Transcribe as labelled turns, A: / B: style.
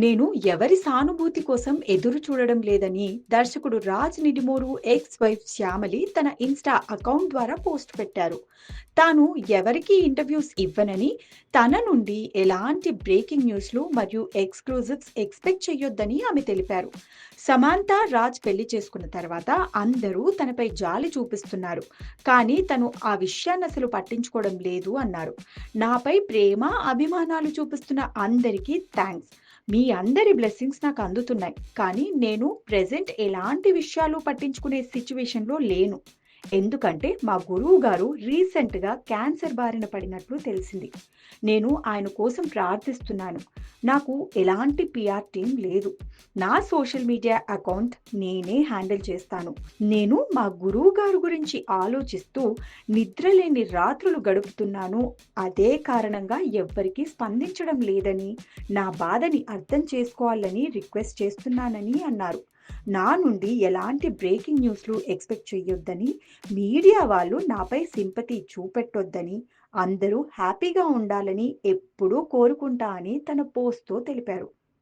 A: నేను ఎవరి సానుభూతి కోసం ఎదురు చూడడం లేదని దర్శకుడు రాజ్ నిడిమోరు ఎక్స్ వైఫ్ శ్యామలి తన ఇన్స్టా అకౌంట్ ద్వారా పోస్ట్ పెట్టారు. తాను ఎవరికి ఇంటర్వ్యూస్ ఇవ్వనని తన నుండి ఎలాంటి బ్రేకింగ్ న్యూస్లు మరియు ఎక్స్క్లూజివ్స్ ఎక్స్పెక్ట్ చేయొద్దని ఆమె తెలిపారు. సమాంత రాజ్ పెళ్ళి చేసుకున్న తర్వాత అందరూ తనపై జాలి చూపిస్తున్నారు. కానీ తను ఆ విషయాన్ని అసలు పట్టించుకోవడం లేదు అన్నారు. నాపై ప్రేమ అభిమానాలు చూపిస్తున్న అందరికీ థ్యాంక్స్ మీ అందరి బ్లెస్సింగ్స్ నాకు అందుతున్నాయి. కానీ నేను ప్రెజెంట్ ఎలాంటి విషయాలు పట్టించుకునే సిచ్యువేషన్లో లేను. ఎందుకంటే మా గురువు గారు రీసెంట్గా క్యాన్సర్ బారిన పడినట్లు తెలిసింది. నేను ఆయన కోసం ప్రార్థిస్తున్నాను. నాకు ఎలాంటి పిఆర్ టీం లేదు. నా సోషల్ మీడియా అకౌంట్ నేనే హ్యాండిల్ చేస్తాను. నేను మా గురువు గారు గురించి ఆలోచిస్తూ నిద్రలేని రాత్రులు గడుపుతున్నాను. అదే కారణంగా ఎవ్వరికీ స్పందించడం లేదని నా బాధని అర్థం చేసుకోవాలని రిక్వెస్ట్ చేస్తున్నానని అన్నారు. నా నుండి ఎలాంటి బ్రేకింగ్ న్యూస్లు ఎక్స్పెక్ట్ చేయొద్దని మీడియా వాళ్ళు నాపై సింపతి చూపెట్టొద్దని అందరూ హ్యాపీగా ఉండాలని ఎప్పుడూ కోరుకుంటా అని తన పోస్ట్తో తెలిపారు.